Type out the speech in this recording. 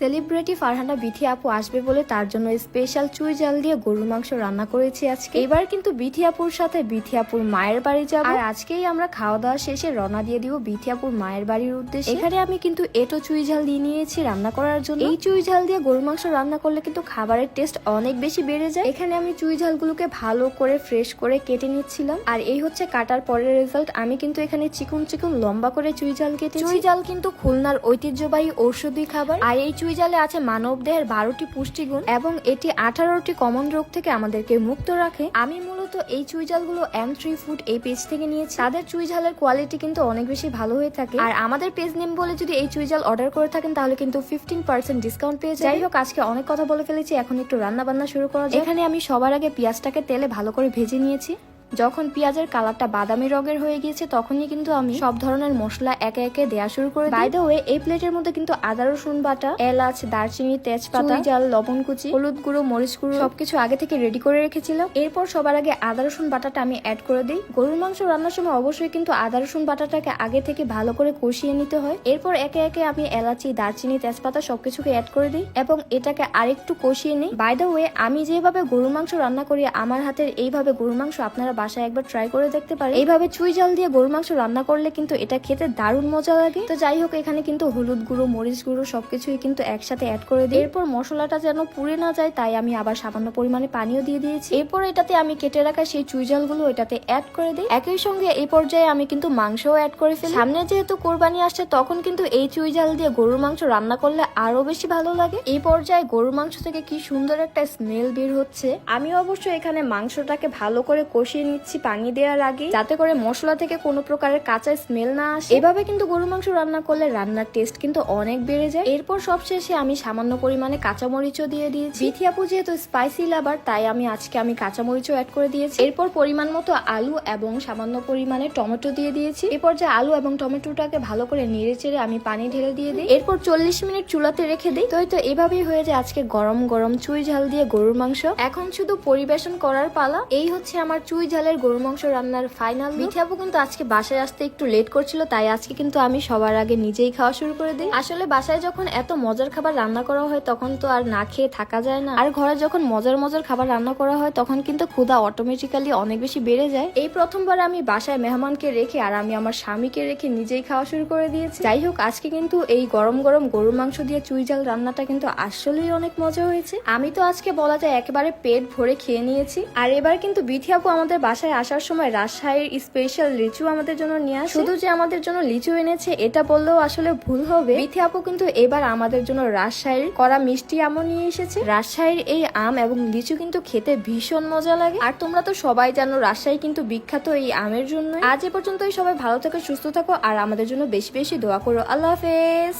Celebrity Farhana Bithi আপু আসবে বলে তার জন্য স্পেশাল চুই জাল দিয়ে গরুর মাংস রান্না করেছি আজকে। এবার কিন্তু বিথি আপুর সাথে বিথি আপুর মায়ের বাড়ি যাব। আর আজকেই আমরা খাওয়া দাওয়া শেষে রওনা দিয়ে দিব বিথি আপুর মায়ের বাড়ির উদ্দেশ্যে। এখানে আমি কিন্তু এটো চুই ঝাল দিয়ে নিয়েছি রান্না করার জন্য। এই চুই ঝাল দিয়ে গরুর মাংস রান্না করলে কিন্তু খাবারের টেস্ট অনেক বেশি বেড়ে যায়। এখানে আমি চুই ঝালগুলোকে ভালো করে ফ্রেশ করে কেটে নিচ্ছিলাম। আর এই হচ্ছে কাটার পরের রেজাল্ট আমি কিন্তু এখানে চিকন চিকন লম্বা করে চুই ঝাল কেটে চুই ঝাল কিন্তু খুলনার ঐতিহ্যবাহী ঔষধি খাবার। আর এই চুই জালে আছে মানব দেহের বারোটি পুষ্টিগুণ এবং এটি আঠারোটি কমন রোগ থেকে আমাদেরকে মুক্ত রাখে। আমি মূলত এই চুই জালগুলো এম থ্রি ফুড এই পেজ থেকে নিয়েছি। তাদের চুই ঝালের কোয়ালিটি কিন্তু অনেক বেশি ভালো হয়ে থাকে। আর আমাদের পেজ নেম বলে যদি এই চুই জাল অর্ডার করে থাকেন, তাহলে কিন্তু ফিফটিন পার্সেন্ট ডিসকাউন্ট পেয়ে যাই হোক আজকে অনেক কথা বলে ফেলেছি। এখন একটু রান্না বান্না শুরু করা এখানে আমি সবার আগে পেঁয়াজটাকে তেলে ভালো করে ভেজে নিয়েছি। যখন পেঁয়াজের কালারটা বাদামি রঙের হয়ে গিয়েছে তখনই কিন্তু আমি সব ধরনের মশলা একে একে দেওয়া শুরু করে বাই দ্য ওয়ে এই প্লেটের মধ্যে কিন্তু আদা রসুন বাটা এলাচ দারচিনি তেজপাতা জাল লবণ কুচি হলুদ গুঁড়ো মরিচ গুঁড়ো সবকিছু আগে থেকে রেডি করে রেখেছিলাম। এরপর সবার আগে আদা রসুন বাটাটা আমি অ্যাড করে দিই। গরুর মাংস রান্নার সময় অবশ্যই কিন্তু আদা রসুন বাটাটাকে আগে থেকে ভালো করে কষিয়ে নিতে হয়। এরপর একে একে আমি এলাচি দারচিনি তেজপাতা সবকিছুকে অ্যাড করে দিই এবং এটাকে আরেকটু কষিয়ে নিই। বাই দ্য ওয়ে আমি যেভাবে গরুর মাংস রান্না করি আমার হাতের এইভাবে গরুর মাংস আপনারা বাসায় একবার ট্রাই করে দেখতে পারেন এইভাবে চুই জাল দিয়ে গরুর মাংস রান্না করলে কিন্তু এটা খেতে দারুণ মজা লাগে। তো যাই হোক, এখানে কিন্তু হলুদ গুঁড়ো, মরিচ গুঁড়ো সবকিছুই কিন্তু একসাথে অ্যাড করে দিই। এরপর মশলাটা যেন পুড়ে না যায়, তাই আমি আবার সামান্য পরিমাণে পানিও দিয়ে দিয়েছি। এরপর এটাতে আমি কেটে রাখা সেই চুই জালগুলো এটাতে অ্যাড করে দিই। একই সঙ্গে এই পর্যায়ে আমি কিন্তু মাংসও অ্যাড করে ফেলি। সামনে যেহেতু কোরবানি আসছে, তখন কিন্তু এই চুই জাল দিয়ে গরুর মাংস রান্না করলে আরও বেশি ভালো লাগে। এই পর্যায়ে গরুর মাংস থেকে কি সুন্দর একটা স্মেল বের হচ্ছে। আমি অবশ্য এখানে মাংসটাকে ভালো করে কষিয়ে নিচ্ছি পানি দেওয়ার আগে, যাতে করে মশলা থেকে কোনো প্রকারের কাঁচা স্মেল না আসে। এভাবে কিন্তু গরু মাংস রান্না করলে রান্নার টেস্ট কিন্তু অনেক বেড়ে যায়। এরপর সবশেষে আমি সামান্য পরিমাণে কাঁচামরিচও দিয়ে দিয়েছি। বিথি আপু যেহেতু স্পাইসি লাভার তাই আমি আজকে আমি কাঁচামরিচও অ্যাড করে দিয়েছি। এরপর পরিমাণ মতো আলু এবং সামান্য পরিমাণে টমেটো দিয়ে দিয়েছি। এরপর যে আলু এবং টমেটোটাকে ভালো করে নেড়ে চেড়ে আমি পানি ঢেলে দিয়ে দিই। এরপর চল্লিশ মিনিট চুলাতে রেখে দিই। তো তো এভাবেই হয়ে যায় আজকে গরম গরম চুই ঝাল দিয়ে গরুর মাংস। এখন শুধু পরিবেশন করার পালা। এই হচ্ছে আমার চুই ঝালের গরুর মাংস রান্নার ফাইনাল মিঠাবু কিন্তু আজকে বাসায় আসতে একটু লেট করছিল, তাই আজকে কিন্তু আমি সবার আগে নিজেই খাওয়া শুরু করে দিই। আসলে বাসায় যখন এত মজার খাবার রান্না করা হয়, তখন তো আর না খেয়ে থাকা যায় না। আর ঘরে যখন মজার মজার খাবার রান্না করা হয়, তখন কিন্তু ক্ষুধা অটোমেটিক্যালি অনেক বেশি বেড়ে যায়। এই প্রথমবার আমি বাসায় মেহমানকে রেখে আর আমি আমার স্বামীকে রেখে নিজেই খাওয়া শুরু করে দিয়েছি। যাই হোক, আজকে কিন্তু এই গরম গরম গরুর মাংস দিয়ে চুই জাল রান্নাটা কিন্তু আসলেই অনেক মজা হয়েছে। আমি তো আজকে বলা যায় একেবারে পেট ভরে খেয়ে নিয়েছি। আর এবার কিন্তু বিথি আপু আমাদের বাসায় আসার সময় রাজশাহীর স্পেশাল লিচু আমাদের জন্য নিয়ে আসে। শুধু যে আমাদের জন্য লিচু এনেছে, এটা বললেও আসলে ভুল হবে। বিথি আপু কিন্তু এবার আমাদের জন্য রাজশাহীর করা মিষ্টি আমও নিয়ে এসেছে। রাজশাহীর এই আম এবং লিচু কিন্তু খেতে ভীষণ মজা লাগে। আর তোমরা তো সবাই জানো, রাজশাহী কিন্তু বিখ্যাত এই আমের জন্য আজ এ পর্যন্তই, সবাই ভালো থেকো, সুস্থ থাকো, আর আমাদের জন্য বেশি বেশি দোয়া করো। আল্লাহ হাফেজ।